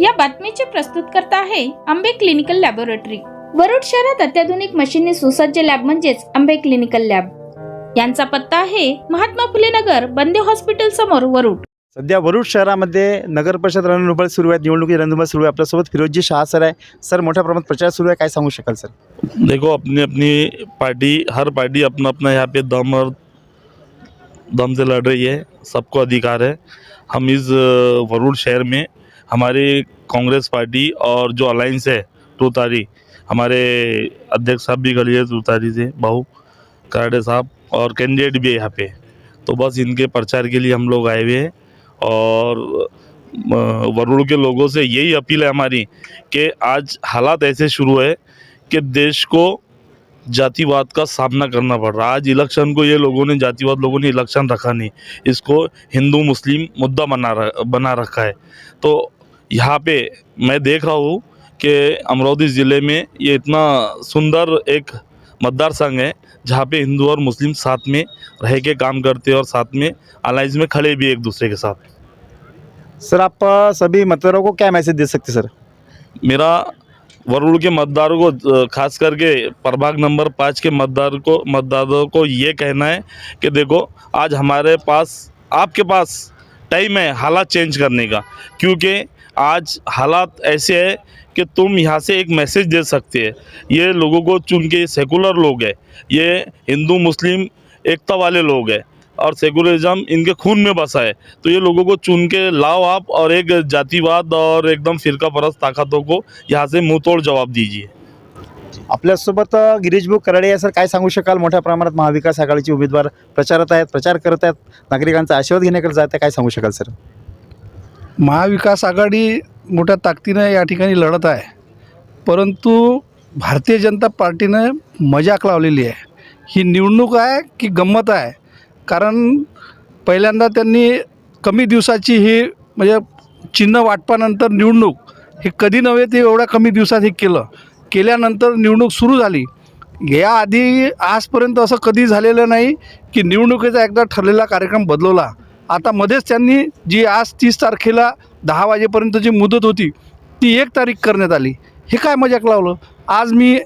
या बातमीचे प्रस्तुत करता आहे आंबे क्लिनिकल लॅबोरेटरी. वरुड शहरात अत्याधुनिक मशीनने सुसज्ज लॅब म्हणजेच आंबे क्लिनिकल लॅब. यांचा पत्ता आहे महात्मा फुले नगर बंदे हॉस्पिटल समोर वरुड. सध्या वरुड शहरामध्ये नगर परिषद रणधुमाळ सुरू आहे निवडणुकी रणधुमाळ सुरू आहे. आपल्यासोबत फिरोजी शहा सर आहे. सर मोठ्या प्रमाणात प्रचार सुरू आहे. काय सांगू शकाल सर? देखो अपनी अपनी पार्टी हर पार्टी अपना अपना यहाँ पे दम और दम से लड़ रही है। सबको अधिकार है। हम इस अ, वरुण शहर में हमारी कांग्रेस पार्टी और जो अलायंस है टूतारी हमारे अध्यक्ष साहब भी गली है टूतारी से बहू कराडे साहब और कैंडिडेट भी है यहाँ पे। तो बस इनके प्रचार के लिए हम लोग आए हुए हैं और वरुण के लोगों से यही अपील है हमारी कि आज हालात ऐसे शुरू है कि देश को जातिवाद का सामना करना पड़ रहा है। आज इलेक्शन को ये लोगों ने, जातिवाद लोगों ने इलेक्शन रखा नहीं, इसको हिंदू, मुस्लिम मुद्दा बना रहा, बना रखा है। तो यहाँ पे मैं देख रहा हूँ कि अमरावती ज़िले में ये इतना सुंदर एक मतदार संघ है जहाँ पे हिंदू और मुस्लिम साथ में रह के काम करते हैं और साथ में अलायंस में खड़े भी एक दूसरे के साथ। सर आप सभी मतदारों को क्या मैसेज दे सकते सर? मेरा वरुण के मतदारों को खास करके प्रभाग नंबर पाँच के मतदार को मतदाताओं को ये कहना है कि देखो आज हमारे पास आपके पास टाइम है हालात चेंज करने का क्योंकि आज हालात ऐसे है कि तुम यहाँ से एक मैसेज दे सकते हैं। ये लोगों को चुन के सेकुलर लोग हैं ये हिंदू मुस्लिम एकता वाले लोग हैं और सेकुलरिज्म इनके खून में बसा है। तो ये लोगों को चुन के लाओ आप और एक जातिवाद और एकदम फिरका परस्त ताकतों को यहाँ से मुँह तोड़ जवाब दीजिए। आपल्यासोबत अ, गिरीश कराडे या सर काय सांगू शकाल? मोठ्या प्रमाणात महाविकास आघाडीचे उमेदवार प्रचारात आहेत प्रचार करत आहेत. नागरिकांचा आशीर्वाद घेण्याकडे जात आहे काय सांगू शकाल सर? महाविकास आघाडी मोठ्या ताकदीनं या ठिकाणी लढत आहे. परंतु भारतीय जनता पार्टीनं मजाक लावलेली आहे. ही निवडणूक आहे की गंमत आहे? कारण पहिल्यांदा त्यांनी कमी दिवसाची ही म्हणजे चिन्ह वाटपानंतर निवडणूक हे कधी नव्हे ते एवढ्या कमी दिवसात हे केलं. केल्यानंतर निवडणूक सुरू झाली. याआधी आजपर्यंत असं कधी झालेलं नाही की निवडणुकीचा एकदा ठरलेला कार्यक्रम बदलवला आता मध्येच त्यांनी जी आज तीस तारखेला दहा वाजेपर्यंतची मुदत होती ती एक तारीख करण्यात आली. हे काय मजाक लावलं? आज मी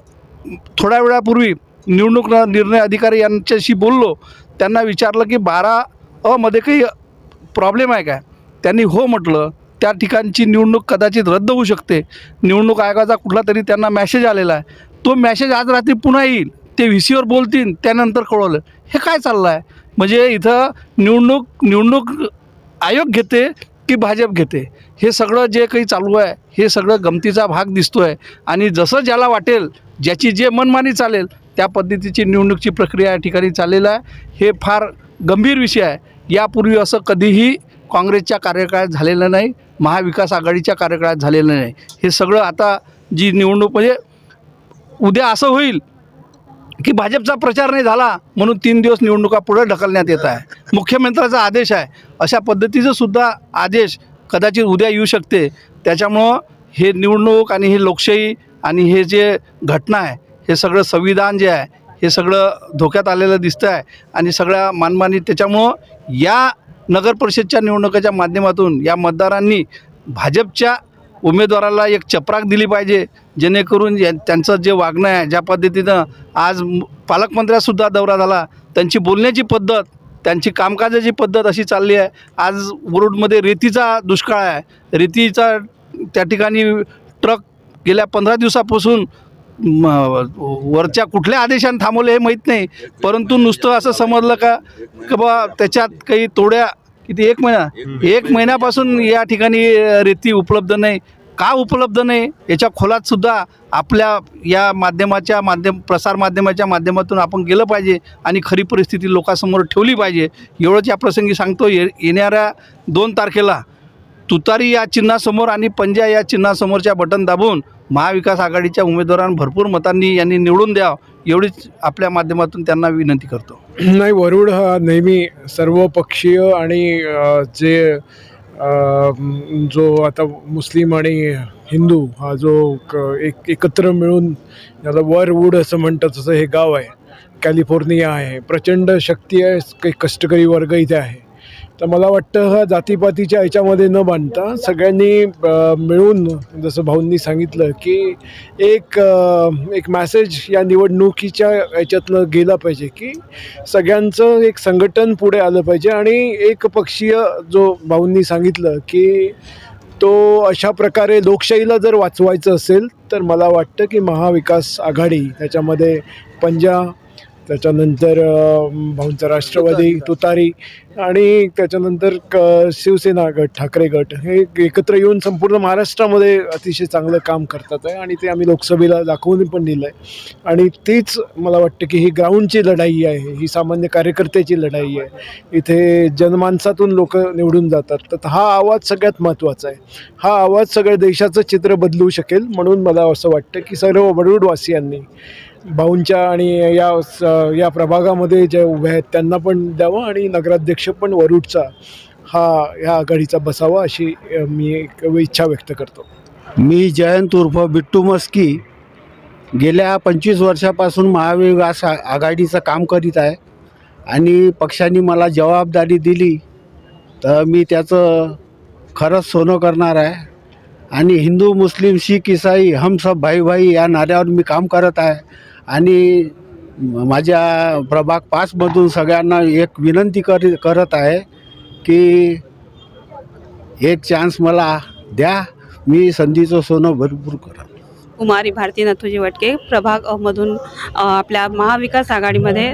थोड्या वेळापूर्वी निवडणूक न- निर्णय अधिकारी यांच्याशी बोललो. त्यांना विचारलं की बारा अमध्ये काही प्रॉब्लेम आहे काय? त्यांनी हो म्हटलं त्या ठिकाणची निवडणूक कदाचित रद्द होऊ शकते. निवडणूक आयोगाचा कुठला तरी त्यांना मॅसेज आलेला आहे. तो मॅसेज आज रात्री पुन्हा येईल. ते व्ही सीवर बोलतील त्यानंतर कळवलं. हे काय चाललं आहे म्हणजे इथं निवडणूक निवडणूक आयोग घेते की भाजप घेते? हे सगळं जे काही चालू आहे हे सगळं गमतीचा भाग दिसतो आहे आणि जसं ज्याला वाटेल ज्याची जे मनमानी चालेल त्या पद्धतीची निवडणुकीची प्रक्रिया या ठिकाणी चाललेलं आहे. हे फार गंभीर विषय आहे. यापूर्वी असं कधीही काँग्रेसच्या कार्यकाळात झालेलं नाही महाविकास आघाडीच्या कार्यकाळात झालेलं नाही. हे सगळं आता जी निवडणूक म्हणजे उद्या असं होईल की भाजपचा प्रचार नाही झाला म्हणून तीन दिवस निवडणुका पुढे ढकलण्यात येत आहे. मुख्यमंत्र्याचा आदेश आहे. अशा पद्धतीचं सुद्धा आदेश कदाचित उद्या येऊ शकते. त्याच्यामुळं हे निवडणूक आणि ही लोकशाही आणि हे जे घटना आहे हे सगळं संविधान जे आहे हे सगळं धोक्यात आलेलं दिसतं आहे आणि सगळ्या मानमानी त्याच्यामुळं या नगर परिषदच्या निवडणुकीच्या माध्यमातून या मतदारांनी भाजपच्या उमेदवाराला एक चपराक दिली पाहिजे जेणेकरून या त्यांचं जे वागणं आहे ज्या पद्धतीनं आज पालकमंत्र्यासुद्धा दौरा झाला त्यांची बोलण्याची पद्धत त्यांची कामकाजाची पद्धत अशी चालली आहे. आज मुरुडमध्ये रेतीचा दुष्काळ आहे. रेतीचा त्या ठिकाणी ट्रक गेल्या पंधरा दिवसापासून वरच्या कुठल्या आदेशाने थांबवले हे माहीत नाही. परंतु नुसतं असं समजलं का की बा त्याच्यात काही तोड्या किती एक महिना? एक महिन्यापासून या ठिकाणी रेती उपलब्ध नाही. का उपलब्ध नाही? याच्या खोलात सुद्धा आपल्या या माध्यमाच्या माध्यम प्रसार माध्यमाच्या माध्यमातून आपण गेलं पाहिजे आणि खरी परिस्थिती लोकांसमोर ठेवली पाहिजे. एवढंच या प्रसंगी सांगतो ये येणाऱ्या दोन तारखेला तुतारी या चिन्हासमोर आणि पंजा या चिन्हासमोरच्या बटन दाबून महाविकास आघाडीच्या उमेदवारांना भरपूर मतांनी यांनी निवडून द्या एवढीच आपल्या माध्यमातून त्यांना विनंती करतो. नाही वरुड हा नेहमी सर्वपक्षीय आणि जे जो आता मुस्लिम आणि हिंदू हा जो क एक एकत्र मिळून ज्याला वरवूड असं म्हणतात तसं हे गाव आहे कॅलिफोर्निया आहे प्रचंड शक्ती आहे काही कष्टकरी वर्ग इथे आहे. तर मला वाटतं हा जातीपातीच्या याच्यामध्ये न बांधता सगळ्यांनी मिळून जसं भाऊंनी सांगितलं की एक एक मॅसेज या निवडणुकीच्या याच्यातनं गेला पाहिजे की सगळ्यांचं एक संघटन पुढे आलं पाहिजे आणि एक पक्षीय जो भाऊंनी सांगितलं की तो अशा प्रकारे लोकशाहीला जर वाचवायचं असेल तर मला वाटतं की महाविकास आघाडी त्याच्यामध्ये पंजा त्याच्यानंतर भाऊंचा राष्ट्रवादी तुतारी आणि त्याच्यानंतर क शिवसेना गट ठाकरे गट हे एकत्र येऊन संपूर्ण महाराष्ट्रामध्ये अतिशय चांगलं काम करतात आहे आणि ते आम्ही लोकसभेला दाखवून पण दिलं आहे आणि तीच मला वाटतं की ही ग्राउंडची लढाई आहे ही सामान्य कार्यकर्त्याची लढाई आहे. इथे जनमानसातून लोक निवडून जातात. तर हा आवाज सगळ्यात महत्त्वाचा आहे. हा आवाज सगळ्या देशाचं चित्र बदलू शकेल म्हणून मला असं वाटतं की सर्व वडूडवासियांनी भाऊंच्या आणि या स- या प्रभागामध्ये जे उभे आहेत त्यांना पण द्यावं आणि नगराध्यक्ष पण वरुडचा हा ह्या आघाडीचा बसावा अशी मी एक इच्छा व्यक्त करतो. मी जयंत उर्फ बिट्टू मस्की गेल्या पंचवीस वर्षापासून महाविकास आघाडीचं काम करीत आहे आणि पक्षाने मला जबाबदारी दिली तर मी त्याचं खरंच सोनं करणार आहे. आणि हिंदू मुस्लिम शीख इसाई हम सब भाई भाई या नाऱ्यावर मी काम करत आहे. आणि माझ्या प्रभाग पाचमधून सगळ्यांना एक विनंती करी करत आहे की एक चान्स मला द्या. मी संधीचं सोनं भरपूर करा. कुमारी भारती नथुजी वटके प्रभाग मधून आपल्या महाविकास आघाडीमध्ये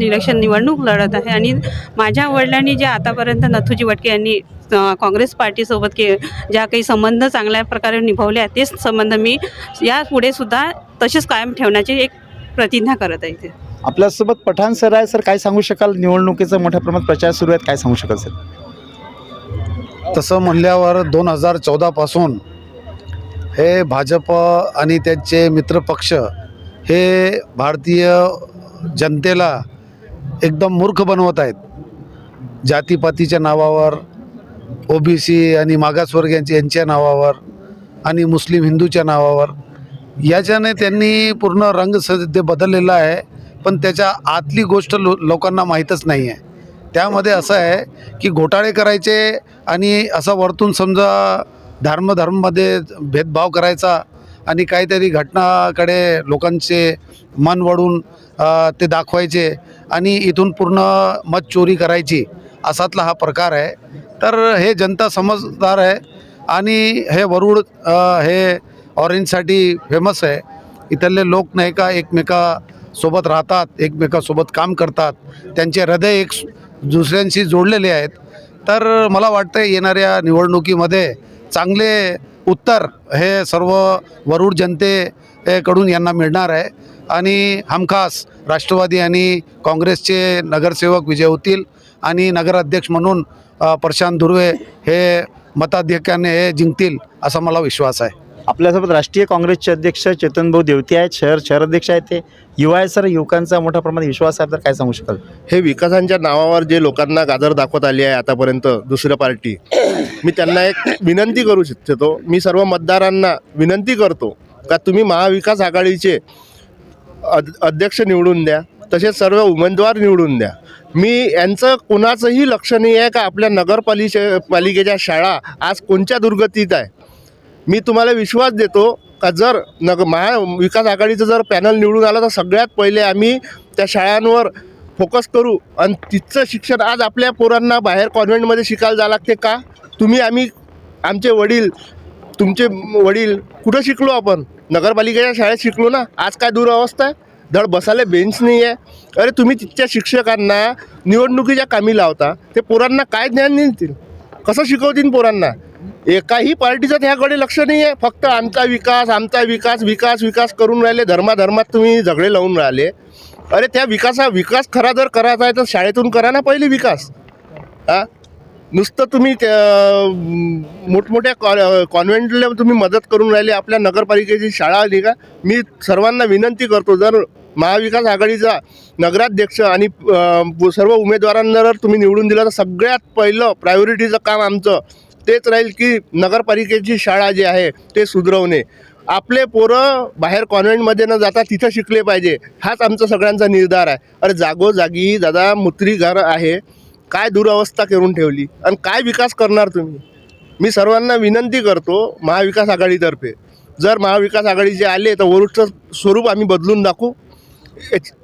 इलेक्शन निवडणूक लढत आहे. आणि माझ्या वडिलांनी जे आतापर्यंत नथुजी वटके यांनी काँग्रेस पार्टीसोबत के ज्या काही संबंध चांगल्या प्रकारे निभावले आहेत तेच संबंध मी यापुढे सुद्धा तसेच कायम ठेवण्याची एक प्रतिज्ञा करत आहे इथे. आपल्यासोबत पठाण सर आहे सर काय सांगू शकाल? निवडणुकीचा मोठ्या प्रमाणात प्रचार सुरू आहेत काय सांगू शकाल सर? तसं म्हणल्यावर दोन हजार चौदापासून हे भाजप आणि त्यांचे मित्रपक्ष हे भारतीय जनतेला एकदम मूर्ख बनवत आहेत. जातीपातीच्या नावावर ओबीसी आणि मागासवर्गीयांच्या यांच्या नावावर आणि मुस्लिम हिंदूच्या नावावर याच्याने त्यांनी पूर्ण रंग सध्या बदललेला आहे पण त्याच्या आतली गोष्ट लो लोकांना माहीतच नाही आहे. त्यामध्ये असं आहे की घोटाळे करायचे आणि असं वरतून समजा धर्मधर्ममध्ये भेदभाव करायचा आणि काहीतरी घटनाकडे लोकांचे मन वळून ते दाखवायचे आणि इथून पूर्ण मत चोरी करायची असातला हा प्रकार आहे. तर हे जनता समजदार आहे आणि हे वरुड हे ऑरेंजसाठी फेमस आहे. इथले लोक नाही का एकमेकासोबत राहतात एकमेकासोबत काम करतात. त्यांचे हृदय एक दुसऱ्यांशी जोडलेले आहेत. तर मला वाटतं येणाऱ्या निवडणुकीमध्ये चांगले उत्तर हे सर्व वरुड जनतेकडून यांना मिळणार आहे. आणि हमखास राष्ट्रवादी आणि काँग्रेसचे नगरसेवक विजय होतील आणि नगराध्यक्ष म्हणून प्रशांत धुर्वे हे मताधिक्याने हे जिंकतील असा मला विश्वास आहे. आपल्यासोबत राष्ट्रीय काँग्रेसचे अध्यक्ष चेतनभाऊ देवते आहेत शहर शहराध्यक्ष आहेत ते. युवा आहे सर युवकांचा मोठ्या प्रमाणात विश्वास आहे तर काय सांगू शकाल? हे विकासांच्या नावावर जे लोकांना गाजर दाखवत आली आहे आतापर्यंत दुसरं पार्टी मी त्यांना एक विनंती करू इच्छितो मी सर्व मतदारांना विनंती करतो का तुम्ही महाविकास आघाडीचे अध्यक्ष निवडून द्या तसेच सर्व उमेदवार निवडून द्या. मी यांचं कोणाचंही लक्ष नाही आहे का आपल्या नगरपालिके पालिकेच्या शाळा आज कोणत्या दुर्गतीत आहे? मी तुम्हाला विश्वास देतो का जर नग महाविकास आघाडीचं जर पॅनल निवडून आलं तर सगळ्यात पहिले आम्ही त्या शाळांवर फोकस करू. आणि तिथचं शिक्षण आज आपल्या पोरांना बाहेर कॉन्व्हेंटमध्ये शिकायला जावं लागते का? तुम्ही आम्ही आमचे वडील तुमचे वडील कुठं शिकलो आपण? नगरपालिकेच्या शाळेत शिकलो ना? आज काय दुरावस्था आहे? धड बसायला बेंच नाही आहे अरे तुम्ही तिथच्या शिक्षकांना निवडणुकीच्या कामी लावता. ते पोरांना काय ज्ञान देतील? कसं शिकवतील पोरांना? एकाही पार्टीचं त्याकडे लक्ष नाही आहे फक्त आमचा विकास आमचा विकास विकास विकास करून राहिले धर्माधर्मात तुम्ही झगडे लावून राहिले. अरे त्या विकासा विकास खरा जर करायचा आहे तर शाळेतून करा ना पहिले विकास. हा? नुसतं तुम्ही त्या मोठमोठ्या कॉ कॉन्व्हेंटला तुम्ही मदत करून राहिले आपल्या नगरपालिकेची शाळा आली का? मी सर्वांना विनंती करतो जर महाविकास आघाडीचा नगराध्यक्ष आणि सर्व उमेदवारांना जर तुम्ही निवडून दिलं तर सगळ्यात पहिलं प्रायोरिटीचं काम आमचं तेच राहील की नगरपालिकेची शाळा जी आहे ते सुधरवणे. आपले पोरं बाहेर कॉन्व्हेंटमध्ये न जाता तिथं शिकले पाहिजे हाच आमचा सगळ्यांचा निर्धार आहे. अरे जागोजागी दादा मुत्री घर आहे काय दुरावस्था करून ठेवली आणि काय विकास करणार तुम्ही? मी सर्वांना विनंती करतो महाविकास आघाडीतर्फे. जर महाविकास आघाडीचे आले तर वरुडचं स्वरूप आम्ही बदलून दाखवू. याच-